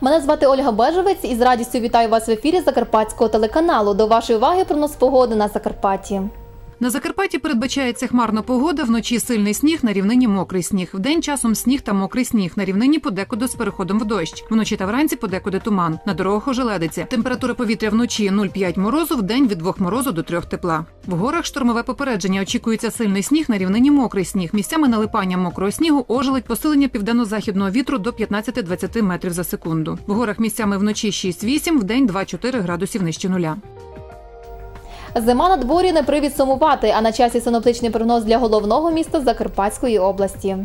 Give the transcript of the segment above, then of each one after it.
Мене звати Ольга Бежевець і з радістю вітаю вас в ефірі Закарпатського телеканалу. До вашої уваги прогноз погоди на Закарпатті. На Закарпатті передбачається хмарна погода, вночі сильний сніг, на рівнині мокрий сніг. Вдень часом сніг та мокрий сніг. На рівнині подекуди з переходом в дощ. Вночі та вранці подекуди туман. На дорогах ожеледиться. Температура повітря вночі 0,5 морозу, вдень від 2 морозу до 3 тепла. В горах штормове попередження. Очікується сильний сніг, на рівнині мокрий сніг. Місцями налипання мокрого снігу, ожеледь, посилення південно-західного вітру до 15-20 метрів за секунду. В горах місцями вночі 6-8, вдень 2-4 градусів нижче нуля. Зима на дворі не привід сумувати, а на часі синоптичний прогноз для головного міста Закарпатської області.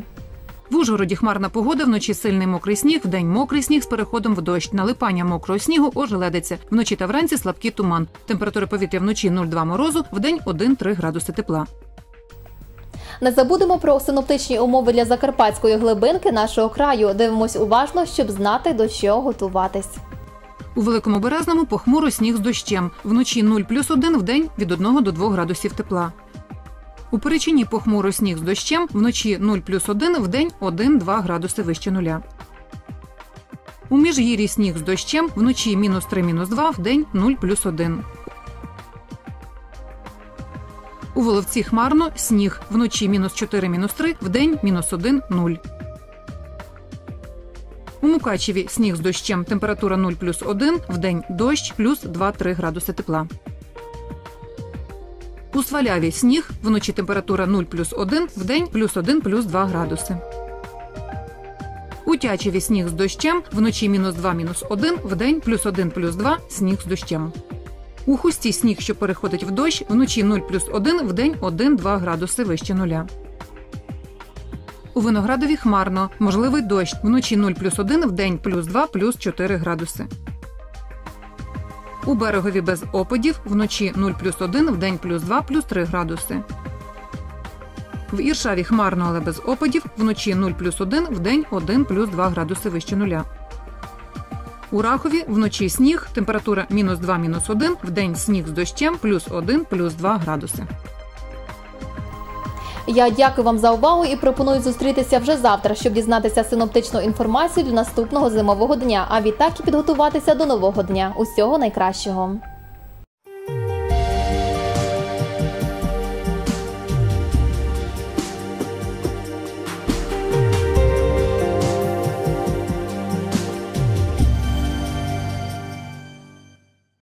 В Ужгороді хмарна погода, вночі сильний мокрий сніг, вдень мокрий сніг з переходом в дощ. Налипання мокрого снігу ожеледиться. Вночі та вранці слабкий туман. Температура повітря вночі 0,2 морозу, вдень 1-3 градуси тепла. Не забудемо про синоптичні умови для закарпатської глибинки нашого краю. Дивимось уважно, щоб знати до чого готуватись. У великому березному похмуро сніг з дощем. Вночі 0 плюс 1, вдень від 1 до 2 градусів тепла. У Перечині похмуро сніг з дощем, вночі 0 плюс 1, вдень 1-2 градуси вище нуля. У Міжгір'ї сніг з дощем, вночі мінус 3, мінус 2, вдень 0 плюс 1. У Воловці хмарно сніг, вночі мінус 4, мінус 3, вдень мінус 1, 0. У Мукачеві сніг з дощем, температура 0 плюс 1, вдень дощ плюс 2-3 градуси тепла. У Сваляві сніг, вночі температура 0 плюс 1, вдень плюс 1 плюс 2 градуси. У Тячеві сніг з дощем, вночі мінус 2 мінус 1, вдень плюс 1 плюс 2, сніг з дощем. У Хусті сніг, що переходить в дощ, вночі 0 плюс 1, вдень 1-2 градуси вище нуля. У Виноградові хмарно, можливий дощ, вночі 0 плюс 1, вдень плюс 2 плюс 4 градуси. У берегові без опадів, вночі 0 плюс 1, вдень плюс 2 плюс 3 градуси. В Іршаві хмарно, але без опадів, вночі 0 плюс 1, вдень 1 плюс 2 градуси вище нуля. У Рахові вночі сніг, температура мінус 2 мінус 1, вдень сніг з дощем плюс 1 плюс 2 градуси. Я дякую вам за увагу і пропоную зустрітися вже завтра, щоб дізнатися синоптичну інформацію для наступного зимового дня. А відтак і підготуватися до нового дня. Усього найкращого.